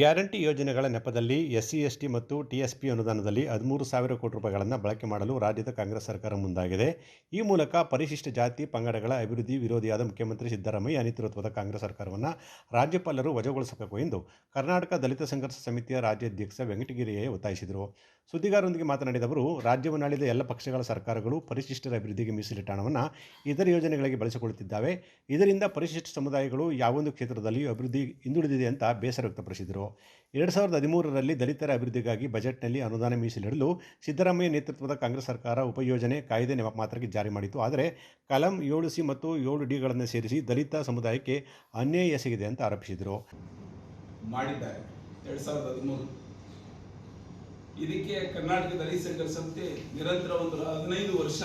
Guarantee ಯೋಜನೆಗಳ ನೆಪದಲ್ಲಿ SC, ST ಮತ್ತು ಟಿಎಸ್ಪಿ ಅನುದಾನದಲ್ಲಿ ಹದಿಮೂರು ಸಾವಿರ ಕೋಟಿ ರೂಪಾಯಿಗಳನ್ನು ಬಳಕೆ ಮಾಡಲು ರಾಜ್ಯದ ಕಾಂಗ್ರೆಸ್ ಸರ್ಕಾರ ಮುಂದಾಗಿದೆ. ಈ ಮೂಲಕ ಪರಿಶಿಷ್ಟ ಜಾತಿ ಪಂಗಡಗಳ ಅಭಿವೃದ್ಧಿ ವಿರೋಧಿಯಾದ ಮುಖ್ಯಮಂತ್ರಿ ಸಿದ್ದರಾಮಯ್ಯ ನೇತೃತ್ವದ ಕಾಂಗ್ರೆಸ್ ಸರ್ಕಾರವನ್ನು ರಾಜ್ಯಪಾಲರು ವಜಾಗೊಳಿಸಬೇಕು ಎಂದು ಕರ್ನಾಟಕ ದಲಿತ ಸಂಘರ್ಷ ಸಮಿತಿಯ ರಾಜ್ಯಾಧ್ಯಕ್ಷ ವೆಂಕಟಗಿರಿಯೇ ಒತ್ತಾಯಿಸಿದರು. ಸುದ್ದಿಗಾರರೊಂದಿಗೆ ಮಾತನಾಡಿದ ಅವರು ರಾಜ್ಯವನ್ನಾಳಿದ ಎಲ್ಲ ಪಕ್ಷಗಳ ಸರ್ಕಾರಗಳು ಪರಿಶಿಷ್ಟರ ಅಭಿವೃದ್ಧಿಗೆ ಮೀಸಲಿಟ್ಟ ಹಣವನ್ನು ಇತರ ಯೋಜನೆಗಳಿಗೆ ಬಳಸಿಕೊಳ್ಳುತ್ತಿದ್ದಾವೆ. ಇದರಿಂದ ಪರಿಶಿಷ್ಟ ಸಮುದಾಯಗಳು ಯಾವೊಂದು ಕ್ಷೇತ್ರದಲ್ಲಿಯೂ ಅಭಿವೃದ್ಧಿ ಹಿಂದುಳಿದಿದೆ ಅಂತ ಬೇಸರ ವ್ಯಕ್ತಪಡಿಸಿದರು. ಎರಡು ಸಾವಿರದ ಹದಿಮೂರರಲ್ಲಿ ದಲಿತರ ಅಭಿವೃದ್ಧಿಗಾಗಿ ಬಜೆಟ್ನಲ್ಲಿ ಅನುದಾನ ಮೀಸಲಿಡಲು ಸಿದ್ದರಾಮಯ್ಯ ನೇತೃತ್ವದ ಕಾಂಗ್ರೆಸ್ ಸರ್ಕಾರ ಉಪಯೋಜನೆ ಕಾಯ್ದೆ ಮಾತ್ರಕ್ಕೆ ಜಾರಿ ಮಾಡಿತು ಆದರೆ ಕಲಂ ಏಳು ಸಿ ಮತ್ತು ಏಳು ಡಿಗಳನ್ನು ಸೇರಿಸಿ ದಲಿತ ಸಮುದಾಯಕ್ಕೆ ಅನ್ಯಾಯ ಎಸಗಿದೆ ಅಂತ ಆರೋಪಿಸಿದರು. ಮಾಡಿದ್ದಾರೆ. ಎರಡು ಸಾವಿರದ ಹದಿಮೂರು ಇದಕ್ಕೆ ಕರ್ನಾಟಕ ದಲಿತ ಸಂಸ್ಥೆ ನಿರಂತರ ಒಂದು ಹದಿನೈದು ವರ್ಷ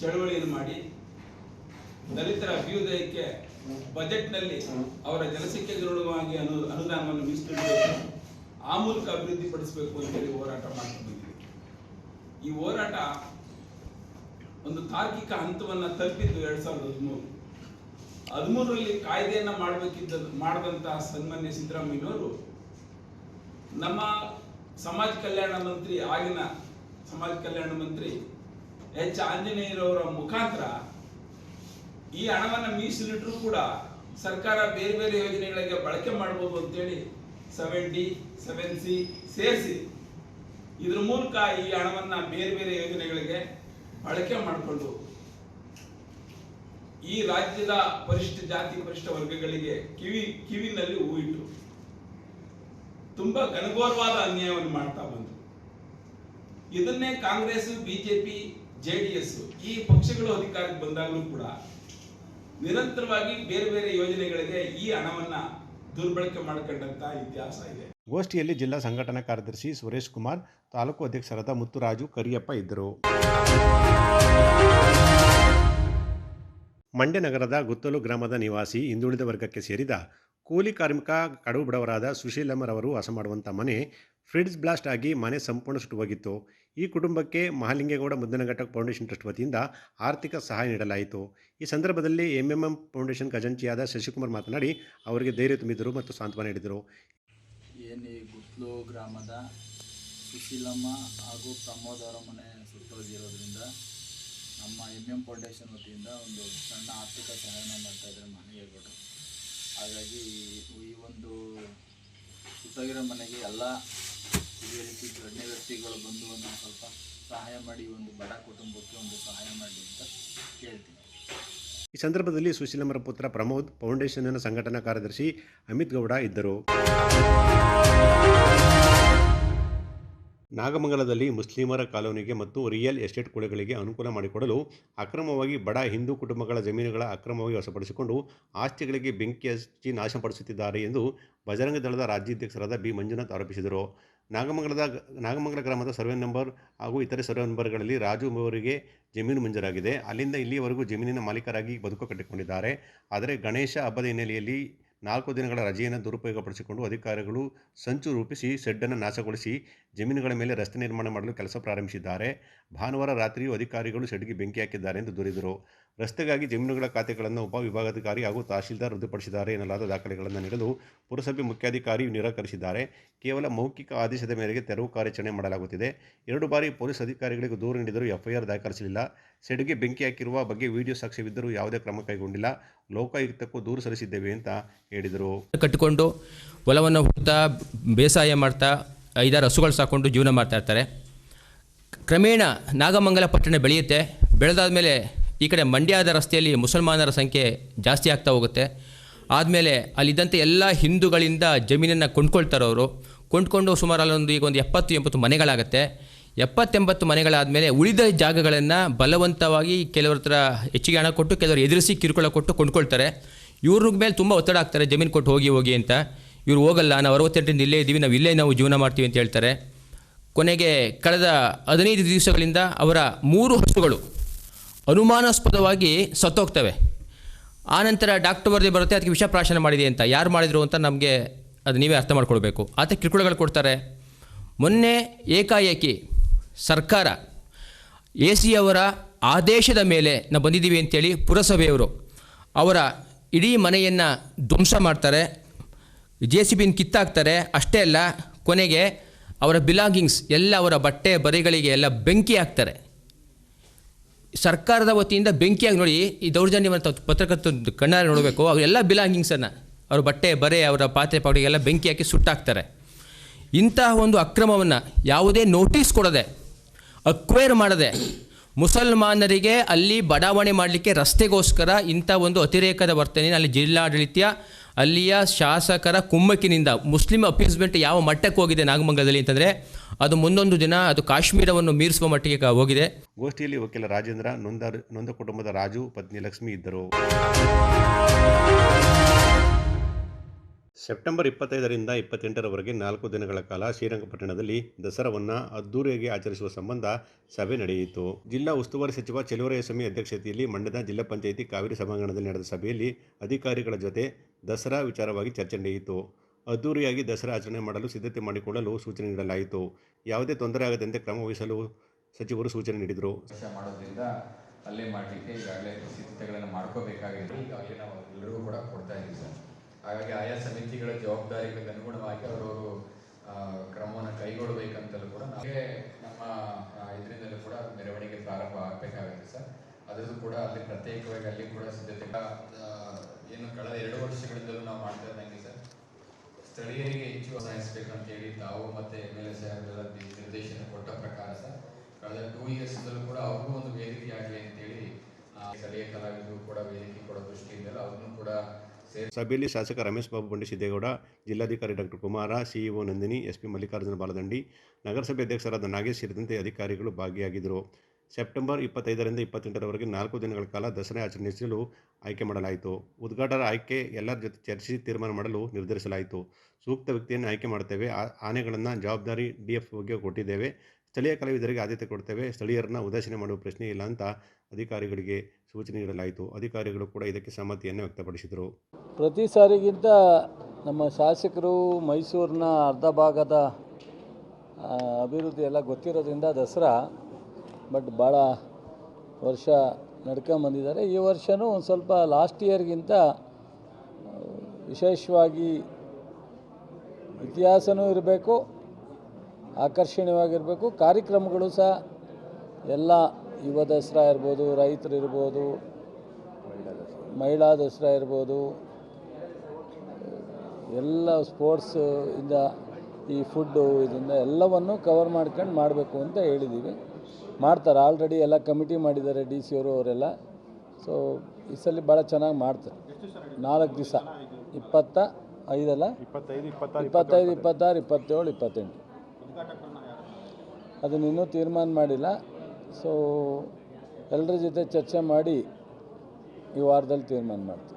ಚಳವಳಿಯನ್ನು ಮಾಡಿ ದಲಿತರ ಅಭ್ಯುದಯಕ್ಕೆ ಬಜೆಟ್ನಲ್ಲಿ ಅವರ ಜನಸಂಖ್ಯೆ ಅನುಗುಣವಾಗಿ ಅನು, ಅನುದಾನವನ್ನು ಮೀಸಲಿಡಬೇಕು. ಆ ಮೂಲಕ ಅಭಿವೃದ್ಧಿ ಪಡಿಸಬೇಕು ಅಂತೇಳಿ ಹೋರಾಟ ಮಾಡ್ತಾ ಬಂದಿದೆ. ಈ ಹೋರಾಟ ಒಂದು ತಾರ್ಕಿಕ ಹಂತವನ್ನು ತಲುಪಿದ್ದು ಎರಡ್ ಸಾವಿರದ ಹದಿಮೂರು. ಹದಿಮೂರರಲ್ಲಿ ಕಾಯ್ದೆಯನ್ನ ಮಾಡಬೇಕಿದ್ದ, ಮಾಡಿದಂತಹ ಸನ್ಮಾನ್ಯ ಸಿದ್ದರಾಮಯ್ಯನವರು ನಮ್ಮ ಸಮಾಜ ಕಲ್ಯಾಣ ಮಂತ್ರಿ ಆಗಿನ ಸಮಾಜ ಕಲ್ಯಾಣ ಮಂತ್ರಿ ಎಚ್. ಆಂಜನೇಯರವರ ಮುಖಾಂತರ ಈ ಹಣವನ್ನು ಮೀಸಲಿಟ್ಟರು ಕೂಡ ಸರ್ಕಾರ ಬೇರೆ ಬೇರೆ ಯೋಜನೆಗಳಿಗೆ ಬಳಕೆ ಮಾಡಬಹುದು ಅಂತೇಳಿ ಸೆವೆನ್ ಡಿ ಸೆವೆನ್ ಸಿ ಸೇರಿಸಿ ಇದ್ರ ಮೂಲಕ ಈ ಹಣವನ್ನ ಬೇರೆ ಬೇರೆ ಯೋಜನೆಗಳಿಗೆ ಬಳಕೆ ಮಾಡಿಕೊಂಡು ಈ ರಾಜ್ಯದ ಪರಿಶಿಷ್ಟ ಜಾತಿ ಪರಿಶಿಷ್ಟ ವರ್ಗಗಳಿಗೆ ಕಿವಿ ಕಿವಿನಲ್ಲಿ ಹೂವಿಟ್ರು ತುಂಬಾ ಘನಘೋರವಾದ ಅನ್ಯಾಯವನ್ನು ಮಾಡ್ತಾ ಬಂದ್ರು. ಇದನ್ನೇ ಕಾಂಗ್ರೆಸ್, ಬಿಜೆಪಿ, ಜೆಡಿಎಸ್ ಈ ಪಕ್ಷಗಳು ಅಧಿಕಾರಕ್ಕೆ ಬಂದಾಗಲೂ ಕೂಡ ನಿರಂತರವಾಗಿ ಬೇರೆ ಬೇರೆ ಯೋಜನೆಗಳಿಗೆ ಈ ಹಣವನ್ನ ದುರ್ಬಳಕೆ ಮಾಡಿಕೊಂಡಂತ ಇತಿಹಾಸ ಇದೆ. ಗೋಷ್ಠಿಯಲ್ಲಿ ಜಿಲ್ಲಾ ಸಂಘಟನಾ ಕಾರ್ಯದರ್ಶಿ ಸುರೇಶ್ ಕುಮಾರ್, ತಾಲೂಕು ಅಧ್ಯಕ್ಷರಾದ ಮುತ್ತುರಾಜು ಕರಿಯಪ್ಪ ಇದ್ದರು. ಮಂಡ್ಯ ನಗರದ ಗುತ್ತಲು ಗ್ರಾಮದ ನಿವಾಸಿ ಹಿಂದುಳಿದ ವರ್ಗಕ್ಕೆ ಸೇರಿದ ಕೂಲಿ ಕಾರ್ಮಿಕ ಕಡು ಬಡವರಾದ ಸುಶೀಲಮ್ಮರವರು ವಾಸ ಮಾಡುವಂಥ ಮನೆ ಫ್ರಿಡ್ಜ್ ಬ್ಲಾಸ್ಟ್ ಆಗಿ ಮನೆ ಸಂಪೂರ್ಣ ಸುಟ್ಟು ಹೋಗಿತ್ತು ಈ ಕುಟುಂಬಕ್ಕೆ ಮಹಾಲಿಂಗೇಗೌಡ ಮುದ್ದನಘಟ್ಟ ಫೌಂಡೇಶನ್ ಟ್ರಸ್ಟ್ ವತಿಯಿಂದ ಆರ್ಥಿಕ ಸಹಾಯ ನೀಡಲಾಯಿತು. ಈ ಸಂದರ್ಭದಲ್ಲಿ ಎಂಎಂಎಂ ಫೌಂಡೇಶನ್ ಖಜಾಂಚಿಯಾದ ಶಶಿಕುಮಾರ್ ಮಾತನಾಡಿ, ಅವರಿಗೆ ಧೈರ್ಯ ತುಂಬಿದರು ಮತ್ತು ಸಾಂತ್ವನ ನೀಡಿದರು. ಏನು ಗುತ್ಲು ಗ್ರಾಮದ ಸುಶೀಲಮ್ಮ ಹಾಗೂ ಪ್ರಮೋದ್ ಅವರ ಮನೆ ಸುಟ್ಟೋಗಿರೋದ್ರಿಂದ ನಮ್ಮ ಎಂ ಎಂ ಫೌಂಡೇಶನ್ ವತಿಯಿಂದ ಒಂದು ಸಣ್ಣ ಆರ್ಥಿಕ ಸಹಾಯನ ಮಾಡ್ತಾ ಇದ್ದಾರೆ ಮನೆಗೆಗಳು ಹಾಗಾಗಿ ಈ- ಒಂದು ಸುತ್ತಗಿರ ಮನೆಗೆ ಎಲ್ಲ ಹಿರಿಯ ರೀತಿ ಗಣ್ಯ ವ್ಯಕ್ತಿಗಳು ಬಂದು ಒಂದು ಸ್ವಲ್ಪ ಸಹಾಯ ಮಾಡಿ, ಒಂದು ಬಡ ಕುಟುಂಬಕ್ಕೆ ಒಂದು ಸಹಾಯ ಮಾಡಿ ಅಂತ ಕೇಳ್ತೀನಿ. ಈ ಸಂದರ್ಭದಲ್ಲಿ ಸುಶೀಲಮ್ಮರ ಪುತ್ರ ಪ್ರಮೋದ್, ಫೌಂಡೇಶನ್ನ ಸಂಘಟನಾ ಕಾರ್ಯದರ್ಶಿ ಅಮಿತ್ ಗೌಡ ಇದ್ದರು. ನಾಗಮಂಗಲದಲ್ಲಿ ಮುಸ್ಲಿಮರ ಕಾಲೋನಿಗೆ ಮತ್ತು ರಿಯಲ್ ಎಸ್ಟೇಟ್ ಕೊಳೆಗಳಿಗೆ ಅನುಕೂಲ ಮಾಡಿಕೊಡಲು ಅಕ್ರಮವಾಗಿ ಬಡ ಹಿಂದೂ ಕುಟುಂಬಗಳ ಜಮೀನುಗಳ ಅಕ್ರಮವಾಗಿ ವಶಪಡಿಸಿಕೊಂಡು ಆಸ್ತಿಗಳಿಗೆ ಬೆಂಕಿ ಹಚ್ಚಿ ನಾಶಪಡಿಸುತ್ತಿದ್ದಾರೆ ಎಂದು ಬಜರಂಗ ದಳದ ರಾಜ್ಯಾಧ್ಯಕ್ಷರಾದ ಬಿ. ಮಂಜುನಾಥ್ ಆರೋಪಿಸಿದರು. ನಾಗಮಂಗಲದ ನಾಗಮಂಗಲ ಗ್ರಾಮದ ಸರ್ವೆ ನಂಬರ್ ಹಾಗೂ ಇತರೆ ಸರ್ವೆ ನಂಬರ್ಗಳಲ್ಲಿ ರಾಜು ಅವರಿಗೆ ಜಮೀನು ಮಂಜೂರಾಗಿದೆ. ಅಲ್ಲಿಂದ ಇಲ್ಲಿಯವರೆಗೂ ಜಮೀನಿನ ಮಾಲೀಕರಾಗಿ ಬದುಕು ಕಟ್ಟಿಕೊಂಡಿದ್ದಾರೆ. ಆದರೆ ಗಣೇಶ ಹಬ್ಬದ ಹಿನ್ನೆಲೆಯಲ್ಲಿ ನಾಲ್ಕು ದಿನಗಳ ರಜೆಯನ್ನು ದುರುಪಯೋಗಪಡಿಸಿಕೊಂಡು ಅಧಿಕಾರಿಗಳು ಸಂಚು ರೂಪಿಸಿ ಶೆಡ್ಡನ್ನು ನಾಶಗೊಳಿಸಿ ಜಮೀನುಗಳ ಮೇಲೆ ರಸ್ತೆ ನಿರ್ಮಾಣ ಮಾಡಲು ಕೆಲಸ ಪ್ರಾರಂಭಿಸಿದ್ದಾರೆ. ಭಾನುವಾರ ರಾತ್ರಿಯೂ ಅಧಿಕಾರಿಗಳು ಶೆಡ್ಗೆ ಬೆಂಕಿ ಹಾಕಿದ್ದಾರೆ ಎಂದು ದೂರಿದರು. ರಸ್ತೆಗಾಗಿ ಜಮೀನುಗಳ ಖಾತೆಗಳನ್ನು ಉಪವಿಭಾಗಾಧಿಕಾರಿ ಹಾಗೂ ತಹಶೀಲ್ದಾರ್ ರದ್ದುಪಡಿಸಿದ್ದಾರೆ ಎನ್ನಲಾದ ದಾಖಲೆಗಳನ್ನು ನೀಡಲು ಪುರಸಭೆ ಮುಖ್ಯಾಧಿಕಾರಿ ನಿರಾಕರಿಸಿದ್ದಾರೆ. ಕೇವಲ ಮೌಖಿಕ ಆದೇಶದ ಮೇರೆಗೆ ತೆರವು ಕಾರ್ಯಾಚರಣೆ ಮಾಡಲಾಗುತ್ತಿದೆ. ಎರಡು ಬಾರಿ ಪೊಲೀಸ್ ಅಧಿಕಾರಿಗಳಿಗೆ ದೂರು ನೀಡಿದರೂ ಎಫ್ಐಆರ್ ದಾಖಲಿಸಲಿಲ್ಲ. ಸೆಡ್ಗೆ ಬೆಂಕಿ ಹಾಕಿರುವ ಬಗ್ಗೆ ವಿಡಿಯೋ ಸಾಕ್ಷ್ಯವಿದ್ದರೂ ಯಾವುದೇ ಕ್ರಮ ಕೈಗೊಂಡಿಲ್ಲ. ಲೋಕಾಯುಕ್ತಕ್ಕೂ ದೂರು ಸಲ್ಲಿಸಿದ್ದೇವೆ ಅಂತ ಹೇಳಿದರು. ಕಟ್ಟಿಕೊಂಡು ಹೊಲವನ್ನು ಹುಡ್ತಾ, ಬೇಸಾಯ ಮಾಡ್ತಾ, ಐದಾರು ಹಸುಗಳು ಸಾಕೊಂಡು ಜೀವನ ಮಾಡ್ತಾ ಇರ್ತಾರೆ. ಕ್ರಮೇಣ ನಾಗಮಂಗಲ ಪಟ್ಟಣ ಬೆಳೆಯುತ್ತೆ. ಬೆಳೆದಾದ ಮೇಲೆ ಈ ಕಡೆ ಮಂಡ್ಯದ ರಸ್ತೆಯಲ್ಲಿ ಮುಸಲ್ಮಾನರ ಸಂಖ್ಯೆ ಜಾಸ್ತಿ ಆಗ್ತಾ ಹೋಗುತ್ತೆ. ಆದಮೇಲೆ ಅಲ್ಲಿದ್ದಂಥ ಎಲ್ಲ ಹಿಂದೂಗಳಿಂದ ಜಮೀನನ್ನು ಕೊಂಡ್ಕೊಳ್ತಾರೆ ಅವರು. ಕೊಂಡ್ಕೊಂಡು ಸುಮಾರು ಅಲ್ಲೊಂದು ಈಗ ಒಂದು ಎಪ್ಪತ್ತು, ಎಂಬತ್ತು ಮನೆಗಳಾಗುತ್ತೆ. ಎಪ್ಪತ್ತೆಂಬತ್ತು ಮನೆಗಳಾದಮೇಲೆ ಉಳಿದ ಜಾಗಗಳನ್ನು ಬಲವಂತವಾಗಿ ಕೆಲವ್ರ ಹತ್ರ ಹೆಚ್ಚಿಗೆ ಹಣ ಕೊಟ್ಟು, ಕೆಲವರು ಎದುರಿಸಿ ಕಿರುಕುಳ ಕೊಟ್ಟು ಕೊಂಡ್ಕೊಳ್ತಾರೆ. ಇವ್ರ ಮೇಲೆ ತುಂಬ ಒತ್ತಡ ಆಗ್ತಾರೆ ಜಮೀನು ಕೊಟ್ಟು ಹೋಗಿ ಹೋಗಿ ಅಂತ. ಇವ್ರು ಹೋಗಲ್ಲ, ನಾವು ಅರವತ್ತೆಂಟರಿಂದ ಇಲ್ಲೇ ಇದ್ದೀವಿ, ನಾವು ಇಲ್ಲೇ ನಾವು ಜೀವನ ಮಾಡ್ತೀವಿ ಅಂತ ಹೇಳ್ತಾರೆ. ಕೊನೆಗೆ ಕಳೆದ ಹದಿನೈದು ದಿವಸಗಳಿಂದ ಅವರ ಮೂರು ಹಸುಗಳು ಅನುಮಾನಾಸ್ಪದವಾಗಿ ಸತ್ತೋಗ್ತವೆ. ಆನಂತರ ಡಾಕ್ಟರ್ ವರದಿ ಬರುತ್ತೆ, ಅದಕ್ಕೆ ವಿಷಪ್ರಾಶನ ಮಾಡಿದೆ ಅಂತ. ಯಾರು ಮಾಡಿದರು ಅಂತ ನಮಗೆ ಅದು ನೀವೇ ಅರ್ಥ ಮಾಡ್ಕೊಳ್ಬೇಕು. ಆತ ಕಿರುಕುಳಗಳು ಕೊಡ್ತಾರೆ. ಮೊನ್ನೆ ಏಕಾಏಕಿ ಸರ್ಕಾರ ಎ ಸಿ ಅವರ ಆದೇಶದ ಮೇಲೆ ನಾವು ಬಂದಿದ್ದೀವಿ ಅಂತೇಳಿ ಪುರಸಭೆಯವರು ಅವರ ಇಡೀ ಮನೆಯನ್ನು ಧ್ವಂಸ ಮಾಡ್ತಾರೆ. ಜೆ ಸಿ ಬಿನ ಕಿತ್ತಾಕ್ತಾರೆ. ಅಷ್ಟೇ ಅಲ್ಲ, ಕೊನೆಗೆ ಅವರ ಬಿಲಾಂಗಿಂಗ್ಸ್ ಎಲ್ಲ ಅವರ ಬಟ್ಟೆ, ಬರೆಗಳಿಗೆ ಎಲ್ಲ ಬೆಂಕಿ ಹಾಕ್ತಾರೆ. ಸರ್ಕಾರದ ವತಿಯಿಂದ ಬೆಂಕಿಯಾಗಿ ನೋಡಿ ಈ ದೌರ್ಜನ್ಯವನ್ನು ತಾವು ಕಣ್ಣಾರೆ ನೋಡಬೇಕು. ಅವರೆಲ್ಲ ಬಿಲಾಂಗಿಂಗ್ಸನ್ನು ಅವ್ರ ಬಟ್ಟೆ, ಬರೆ, ಅವರ ಪಾತ್ರೆ ಪಾಡಿಗೆಲ್ಲ ಬೆಂಕಿ ಹಾಕಿ ಸುಟ್ಟಾಕ್ತಾರೆ. ಇಂತಹ ಒಂದು ಅಕ್ರಮವನ್ನು ಯಾವುದೇ ನೋಟಿಸ್ ಕೊಡದೆ ಅಕ್ವೇರ್ ಮಾಡದೆ, ಮುಸಲ್ಮಾನರಿಗೆ ಅಲ್ಲಿ ಬಡಾವಣೆ ಮಾಡಲಿಕ್ಕೆ ರಸ್ತೆಗೋಸ್ಕರ ಇಂಥ ಒಂದು ಅತಿರೇಕದ ವರ್ತನೆ ಅಲ್ಲಿ ಜಿಲ್ಲಾಡಳಿತ ಅಲ್ಲಿಯ ಶಾಸಕರ ಕುಮ್ಮಕ್ಕಿನಿಂದ ಮುಸ್ಲಿಂ ಅಪೀಸ್ಮೆಂಟ್ ಯಾವ ಮಟ್ಟಕ್ಕೆ ಹೋಗಿದೆ ನಾಗಮಂಗಲದಲ್ಲಿ ಅಂತಂದರೆ ಅದು ಮುಂದೊಂದು ದಿನ ಅದು ಕಾಶ್ಮೀರವನ್ನು ಮೀರಿಸುವ ಮಟ್ಟಿಗೆ ಹೋಗಿದೆ. ಗೋಷ್ಠಿಯಲ್ಲಿ ವಕೀಲ ರಾಜೇಂದ್ರ ನೊಂದ ನೊಂದ ಕುಟುಂಬದ ರಾಜು ಪತ್ನಿ ಲಕ್ಷ್ಮಿ ಇದ್ದರು. ಸೆಪ್ಟೆಂಬರ್ ಇಪ್ಪತ್ತೈದರಿಂದ ಇಪ್ಪತ್ತೆಂಟರವರೆಗೆ ನಾಲ್ಕು ದಿನಗಳ ಕಾಲ ಶ್ರೀರಂಗಪಟ್ಟಣದಲ್ಲಿ ದಸರಾವನ್ನು ಅದ್ದೂರಿಯಾಗಿ ಆಚರಿಸುವ ಸಂಬಂಧ ಸಭೆ ನಡೆಯಿತು. ಜಿಲ್ಲಾ ಉಸ್ತುವಾರಿ ಸಚಿವ ಚೆಲುವರಾಯಸ್ವಾಮಿ ಅಧ್ಯಕ್ಷತೆಯಲ್ಲಿ ಮಂಡ್ಯದ ಜಿಲ್ಲಾ ಪಂಚಾಯಿತಿ ಕಾವೇರಿ ಸಭಾಂಗಣದಲ್ಲಿ ನಡೆದ ಸಭೆಯಲ್ಲಿ ಅಧಿಕಾರಿಗಳ ಜೊತೆ ದಸರಾ ವಿಚಾರವಾಗಿ ಚರ್ಚೆ ನಡೆಯಿತು. ಅದ್ದೂರಿಯಾಗಿ ದಸರಾ ಆಚರಣೆ ಮಾಡಲು ಸಿದ್ಧತೆ ಮಾಡಿಕೊಳ್ಳಲು ಸೂಚನೆ ನೀಡಲಾಯಿತು. ಯಾವುದೇ ತೊಂದರೆ ಆಗದಂತೆ ಕ್ರಮ ವಹಿಸಲು ಸಚಿವರು ಸೂಚನೆ ನೀಡಿದರು. ಮಾಡೋದ್ರಿಂದ ಅಲ್ಲೇ ಮಾಡಲಿಕ್ಕೆ ಈಗಾಗಲೇ ಸಿದ್ಧತೆಗಳನ್ನು ಮಾಡ್ಕೋಬೇಕಾಗಿದೆ. ಈಗಾಗಲೇ ನಾವು ಎಲ್ಲರಿಗೂ ಕೂಡ ಕೊಡ್ತಾ ಇದ್ದೀವಿ ಸರ್. ಹಾಗಾಗಿ ಆಯಾ ಸಮಿತಿಗಳ ಜವಾಬ್ದಾರಿಗಳಿಗೆ ಅನುಗುಣವಾಗಿ ಅವರವರು ಕ್ರಮವನ್ನು ಕೈಗೊಳ್ಳಬೇಕಂತಲೂ ಕೂಡ ನಮಗೆ ನಮ್ಮ ಇದರಿಂದಲೂ ಕೂಡ ಮೆರವಣಿಗೆ ಪ್ರಾರಂಭ ಆಗಬೇಕಾಗುತ್ತೆ ಸರ್. ಅದರದ್ದು ಕೂಡ ಅಲ್ಲಿ ಪ್ರತ್ಯೇಕವಾಗಿ ಅಲ್ಲಿ ಕೂಡ ಸಿದ್ಧತೆ ಏನು ಕಳೆದ ಎರಡು ವರ್ಷಗಳಿಂದಲೂ ನಾವು ಮಾಡ್ತಾ ಇದ್ದಂಗೆ ಸರ್. ಸ್ಥಳೀಯರಿಗೆ ಹೆಚ್ಚು ಅಂತ ಹೇಳಿ ತಾವು ಮತ್ತೆ ಎಂ ಎಲ್ ಎ ಸಾಹೇಬ್ರೆಲ್ಲ ನಿರ್ದೇಶನ ಕೊಟ್ಟ ಪ್ರಕಾರ ಸರ್, ಕಳೆದ ಟೂ ಇಯರ್ಸ್ದಲ್ಲೂ ಕೂಡ ಅವ್ರಿಗೂ ಒಂದು ವೇದಿಕೆ ಆಗಲಿ ಅಂತೇಳಿ ಸ್ಥಳೀಯ ಕಲಾವಿದರು ಕೂಡ ವೇದಿಕೆ ಕೊಡೋ ದೃಷ್ಟಿಯಿಂದಲೂ ಅವ್ರನ್ನೂ ಕೂಡ ಸಭೆಯಲ್ಲಿ ಶಾಸಕ ರಮೇಶ್ ಬಾಬು ಬಂಡಿ ಸಿದ್ದೇಗೌಡ, ಜಿಲ್ಲಾಧಿಕಾರಿ doctor Kumar, CEO Nandini, SP Mallikarjuna Baladandi, ನಗರಸಭೆ ಅಧ್ಯಕ್ಷರಾದ ನಾಗೇಶ್ ಸೇರಿದಂತೆ ಅಧಿಕಾರಿಗಳು ಭಾಗಿಯಾಗಿದ್ದರು. ಸೆಪ್ಟೆಂಬರ್ ಇಪ್ಪತ್ತೈದರಿಂದ ಇಪ್ಪತ್ತೆಂಟರವರೆಗೆ ನಾಲ್ಕು ದಿನಗಳ ಕಾಲ ದಸರಾ ಆಚರಿಸಲು ಆಯ್ಕೆ ಮಾಡಲಾಯಿತು. ಉದ್ಘಾಟಕರ ಆಯ್ಕೆ ಎಲ್ಲರ ಜೊತೆ ಚರ್ಚಿಸಿ ತೀರ್ಮಾನ ಮಾಡಲು ನಿರ್ಧರಿಸಲಾಯಿತು. ಸೂಕ್ತ ವ್ಯಕ್ತಿಯನ್ನು ಆಯ್ಕೆ ಮಾಡ್ತೇವೆ ಆ ಆನೆಗಳನ್ನು ಜವಾಬ್ದಾರಿ ಡಿ ಎಫ್ ಬಗ್ಗೆ ಕೊಟ್ಟಿದ್ದೇವೆ. ಸ್ಥಳೀಯ ಕಲಾವಿದರಿಗೆ ಆದ್ಯತೆ ಕೊಡ್ತೇವೆ ಸ್ಥಳೀಯರನ್ನ ಉದಾಸೀನ ಮಾಡುವ ಪ್ರಶ್ನೆ ಇಲ್ಲ ಅಂತ ಅಧಿಕಾರಿಗಳಿಗೆ ಸೂಚನೆ ನೀಡಲಾಯಿತು. ಅಧಿಕಾರಿಗಳು ಕೂಡ ಇದಕ್ಕೆ ಸಮ್ಮತಿಯನ್ನು ವ್ಯಕ್ತಪಡಿಸಿದರು. ಪ್ರತಿ ಸಾರಿಗಿಂತ ನಮ್ಮ ಶಾಸಕರು ಮೈಸೂರಿನ ಅರ್ಧ ಭಾಗದ ಅಭಿವೃದ್ಧಿ ಎಲ್ಲ ಗೊತ್ತಿರೋದ್ರಿಂದ ದಸರಾ ಬಟ್ ಭಾಳ ವರ್ಷ ನಡ್ಕೊಂಬಂದಿದ್ದಾರೆ ಈ ವರ್ಷವೂ ಒಂದು ಸ್ವಲ್ಪ ಲಾಸ್ಟ್ ಇಯರ್ಗಿಂತ ವಿಶೇಷವಾಗಿ ಇತಿಹಾಸನೂ ಇರಬೇಕು, ಆಕರ್ಷಣೀಯವಾಗಿರಬೇಕು. ಕಾರ್ಯಕ್ರಮಗಳು ಸಹ ಎಲ್ಲ ಯುವ ದಸರಾ ಇರ್ಬೋದು, ರೈತರು ಇರ್ಬೋದು, ಮಹಿಳಾ ದಸರಾ ಇರ್ಬೋದು, ಎಲ್ಲ ಸ್ಪೋರ್ಟ್ಸ್ ಇಂದ ಈ ಫುಡ್ಡು ಇದರಿಂದ ಎಲ್ಲವನ್ನು ಕವರ್ ಮಾಡ್ಕೊಂಡು ಮಾಡಬೇಕು ಅಂತ ಹೇಳಿದ್ದೀವಿ ಮಾಡ್ತಾರೆ. ಆಲ್ರೆಡಿ ಎಲ್ಲ ಕಮಿಟಿ ಮಾಡಿದ್ದಾರೆ ಡಿ ಸಿ ಅವರು ಅವರೆಲ್ಲ. ಸೊ ಈ ಸಲ ಭಾಳ ಚೆನ್ನಾಗಿ ಮಾಡ್ತಾರೆ. ನಾಲ್ಕು ದಿವಸ. ಇಪ್ಪತ್ತ ಐದಲ್ಲ? ಇಪ್ಪತ್ತೈದು ಇಪ್ಪತ್ತಾರು ಇಪ್ಪತ್ತೇಳು ಇಪ್ಪತ್ತೆಂಟು. ಅದನ್ನ ಇನ್ನೂ ತೀರ್ಮಾನ ಮಾಡಿಲ್ಲ. ಸೊ ಎಲ್ಲರ ಜೊತೆ ಚರ್ಚೆ ಮಾಡಿ ಈ ವಾರದಲ್ಲಿ ತೀರ್ಮಾನ ಮಾಡ್ತೀವಿ.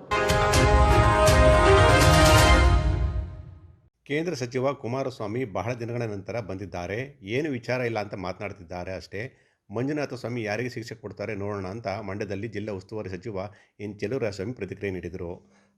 ಕೇಂದ್ರ ಸಚಿವ ಕುಮಾರಸ್ವಾಮಿ ಬಹಳ ದಿನಗಳ ನಂತರ ಬಂದಿದ್ದಾರೆ. ಏನು ವಿಚಾರ ಇಲ್ಲ ಅಂತ ಮಾತನಾಡ್ತಿದ್ದಾರೆ ಅಷ್ಟೇ. ಮಂಜುನಾಥ ಸ್ವಾಮಿ ಯಾರಿಗೆ ಶಿಕ್ಷೆ ಕೊಡ್ತಾರೆ ನೋಡೋಣ ಅಂತ ಮಂಡ್ಯದಲ್ಲಿ ಜಿಲ್ಲಾ ಉಸ್ತುವಾರಿ ಸಚಿವ ಎನ್ ಚೆಲುವರಾಯಸ್ವಾಮಿ ಪ್ರತಿಕ್ರಿಯೆ ನೀಡಿದರು.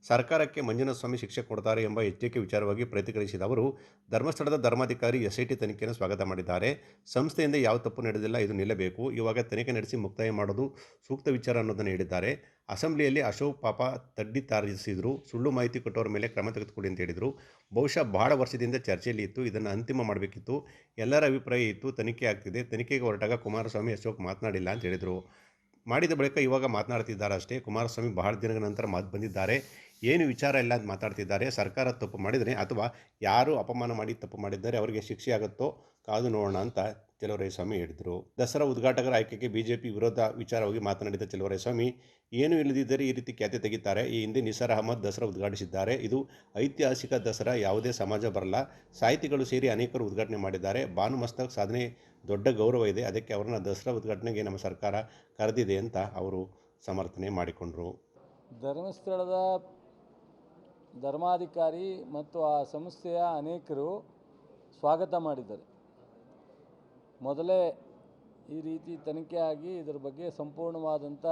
ಸರ್ಕಾರಕ್ಕೆ ಮಂಜುನಾಥ ಸ್ವಾಮಿ ಶಿಕ್ಷೆ ಕೊಡ್ತಾರೆ ಎಂಬ ಎಚ್ಚರಿಕೆ ವಿಚಾರವಾಗಿ ಪ್ರತಿಕ್ರಿಯಿಸಿದ ಅವರು, ಧರ್ಮಸ್ಥಳದ ಧರ್ಮಾಧಿಕಾರಿ ಎಸ್ ಐ ಟಿ ತನಿಖೆಯನ್ನು ಸ್ವಾಗತ ಮಾಡಿದ್ದಾರೆ. ಸಂಸ್ಥೆಯಿಂದ ಯಾವ ತಪ್ಪು ನಡೆದಿಲ್ಲ, ಇದು ನಿಲ್ಲಬೇಕು. ಇವಾಗ ತನಿಖೆ ನಡೆಸಿ ಮುಕ್ತಾಯ ಮಾಡೋದು ಸೂಕ್ತ ವಿಚಾರ ಅನ್ನೋದನ್ನು ಹೇಳಿದ್ದಾರೆ. ಅಸೆಂಬ್ಲಿಯಲ್ಲಿ ಅಶೋಕ್ ಪಾಪ ತಡ್ಡಿ ತಾರಿಸಿದ್ರು. ಸುಳ್ಳು ಮಾಹಿತಿ ಕೊಟ್ಟವರ ಮೇಲೆ ಕ್ರಮ ತೆಗೆದುಕೊಳ್ಳಿ ಅಂತ ಹೇಳಿದರು. ಬಹುಶಃ ಭಾಳ ವರ್ಷದಿಂದ ಚರ್ಚೆಯಲ್ಲಿ ಇತ್ತು. ಇದನ್ನು ಅಂತಿಮ ಮಾಡಬೇಕಿತ್ತು. ಎಲ್ಲರ ಅಭಿಪ್ರಾಯ ಇತ್ತು. ತನಿಖೆ ಆಗ್ತಿದೆ. ತನಿಖೆಗೆ ಹೊರಟಾಗ ಕುಮಾರಸ್ವಾಮಿ, ಅಶೋಕ್ ಮಾತನಾಡಿಲ್ಲ ಅಂತ ಹೇಳಿದರು. ಮಾಡಿದ ಬಳಿಕ ಇವಾಗ ಮಾತನಾಡ್ತಿದ್ದಾರೆ ಅಷ್ಟೇ. ಕುಮಾರಸ್ವಾಮಿ ಬಹಳ ದಿನಗಳ ನಂತರ ಮಾತು ಬಂದಿದ್ದಾರೆ. ಏನು ವಿಚಾರ ಇಲ್ಲ ಅಂತ ಮಾತಾಡ್ತಿದ್ದಾರೆ, ಸರ್ಕಾರ ತಪ್ಪು ಮಾಡಿದರೆ ಅಥವಾ ಯಾರು ಅಪಮಾನ ಮಾಡಿ ತಪ್ಪು ಮಾಡಿದ್ದಾರೆ, ಅವರಿಗೆ ಶಿಕ್ಷೆ ಆಗುತ್ತೋ ಕಾದು ನೋಡೋಣ ಅಂತ ಸ್ವಾಮಿ ಹೇಳಿದರು. ದಸರಾ ಉದ್ಘಾಟಕರ ಆಯ್ಕೆಗೆ ಬಿಜೆಪಿ ವಿರೋಧ ವಿಚಾರವಾಗಿ ಮಾತನಾಡಿದ ಸ್ವಾಮಿ ಏನು ಇಲ್ಲದಿದ್ದರೆ ಈ ರೀತಿ ಖ್ಯಾತೆ ತೆಗಿತಾರೆ, ಈ ಹಿಂದೆ ನಿಸಾರ್ ಅಹಮದ್ ದಸರಾ ಉದ್ಘಾಟಿಸಿದ್ದಾರೆ, ಇದು ಐತಿಹಾಸಿಕ ದಸರಾ, ಯಾವುದೇ ಸಮಾಜ ಬರಲ್ಲ, ಸಾಹಿತಿಗಳು ಸೇರಿ ಅನೇಕರು ಉದ್ಘಾಟನೆ ಮಾಡಿದ್ದಾರೆ ಭಾನು ಮಸ್ತಕ್ ಸಾಧನೆ ದೊಡ್ಡ ಗೌರವ ಇದೆ, ಅದಕ್ಕೆ ಅವರನ್ನ ದಸರಾ ಉದ್ಘಾಟನೆಗೆ ನಮ್ಮ ಸರ್ಕಾರ ಕರೆದಿದೆ ಅಂತ ಅವರು ಸಮರ್ಥನೆ ಮಾಡಿಕೊಂಡರು. ಧರ್ಮಸ್ಥಳದ ಧರ್ಮಾಧಿಕಾರಿ ಮತ್ತು ಆ ಸಂಸ್ಥೆಯ ಅನೇಕರು ಸ್ವಾಗತ ಮಾಡಿದ್ದಾರೆ. ಮೊದಲೇ ಈ ರೀತಿ ತನಿಖೆ ಆಗಿ ಇದರ ಬಗ್ಗೆ ಸಂಪೂರ್ಣವಾದಂಥ